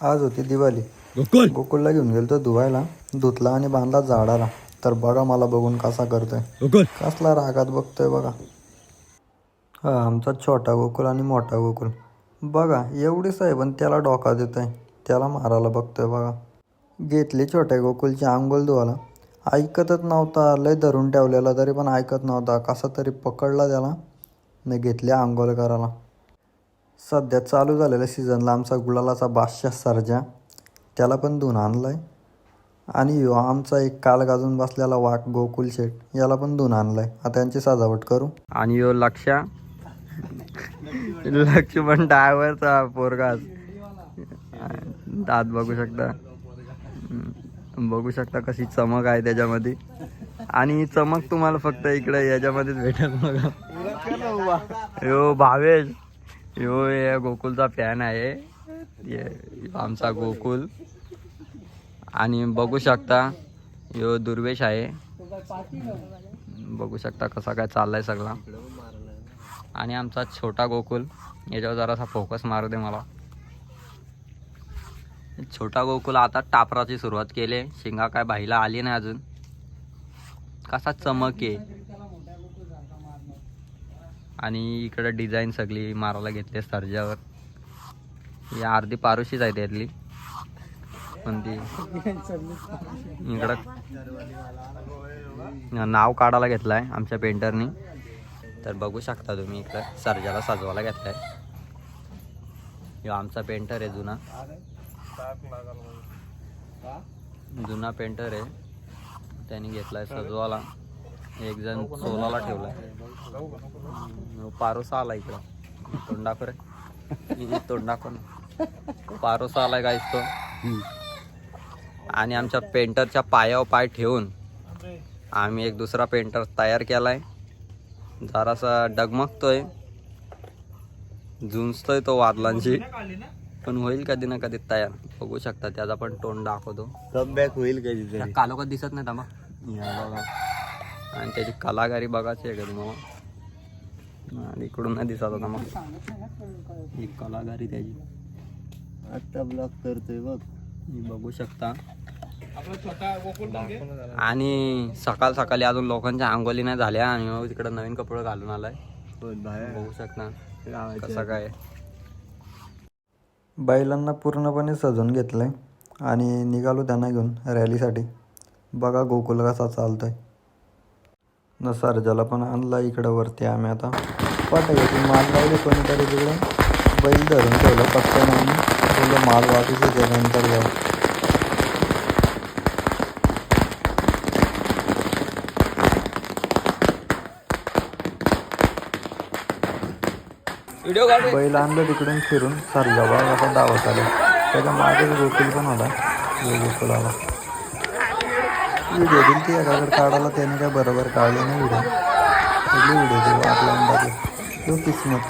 आज होती दिवाळी. गोकुल. गोकुळला घेऊन गेलो तो धुवायला. धुतला आणि बांधला झाडाला. तर बघा मला बघून कसा करतोय. गोकुल. कसला रागात बघतोय बघा. हा आमचा छोटा गोकुळ आणि मोठा गोकुळ बघा एवढीच आहे पण त्याला डोका देतोय. त्याला मारायला बघतोय बघा. घेतली छोट्या गोकुलची आंघोळ धुवायला. ऐकतच नव्हता लय धरून ठेवलेला तरी पण ऐकत नव्हता. कसा तरी पकडला त्याला. न घेतली आंघोळ करायला. सध्या चालू झालेल्या सीझनला आमचा गुलालाचा बादशाह सर्जा त्याला पण धुवून आणलाय. आणि यो आमचा एक काल गाजून बसलेला वाघ गोकुल शेठ याला पण धुवून आणलाय. आता यांची सजावट करू. आणि यो लक्षा. लक्ष्मण डायव्हरचा पोरगा दात बघू शकता. बघू शकता कशी चमक आहे त्याच्यामध्ये. आणि ही चमक तुम्हाला फक्त इकडे याच्यामध्येच भेटेल बघा. यो भावेश. यो या गोकुलचा फॅन आहे. ये- आमचा गोकुल. आणि बघू शकता यो दुर्वेश आहे. बघू शकता कसा काय चाललाय सगळा. आणि आमचा छोटा गोकुल याच्यावर जरासा फोकस मारू दे मला. छोटा गोकुल आता टापराची सुरुवात केली. शिंगा काय बाईला आली नाही अजून. कसा चमक आहे. आणि इकडं डिझाईन सगळी मारायला घेतली सर्जावर. ही अर्धी पारुशीच आहे त्यातली. पण ती इकडं नाव काढायला घेतलाय आमच्या पेंटरनी तर बघू शकता तुम्ही इकडं सर्जाला सजवायला घेतलाय. ह्यो आमचा पेंटर आहे जुना. जुना पेंटर आहे. त्यांनी घेतलाय सजवाला एक जण सोलाला ठेवलाय. ह्यो पारोसा आला इकडं. तोंड दाखव रे. इथे तोंड ना. पारोसा आलाय गाईस तो. आणि आमच्या पेंटरच्या पायावर पाय ठेवून आम्ही एक दुसरा पेंटर तयार केलाय. जरासा डगमगतोय. झुंजतोय तो वादलांशी. पण होईल कधी ना कधी तयार. बघू शकता त्याचा पण तोंड दाखवतो. कमबॅक होईल कधीतरी. त्या कालोखात दिसत नाही थांबा. आणि त्याची कलाकारी बघायची आहे कधी मग आणि इकडून नाही दिसत होता मग ही कलाकारी त्याची. आता ब्लॉक करतोय बघ. बघू शकता. आणि सकाळ सकाळी अजून लोकांच्या आंघोळी नाही झाल्या आणि मग तिकडे नवीन कपडे घालून आलाय. बघू शकता. कसं काय बैलांना पूर्णपणे सजवून घेतलंय आणि निघालो त्यांना घेऊन रॅलीसाठी. बघा गोकुल कसा चालतोय. न सर्जाला पण आणला इकडं वरती आम्ही आता. पाठायची माल लावली कोणीतरी तिकडे. बैल धरून ठेवलं पटकन आम्ही. बोललो माल वाहतूक नंतर जाऊ. बैल आणलं तिकडून फिरून. सरजा बा असा धावत आला. त्याच्या मागेच गोकुल पण होता. गोकुल आला व्हिडिओ दिली ती एकाकडे काढायला त्याने काय बरोबर काढले नाही व्हिडिओ. व्हिडिओ देऊ आपल्या अंदाजे किस्मत.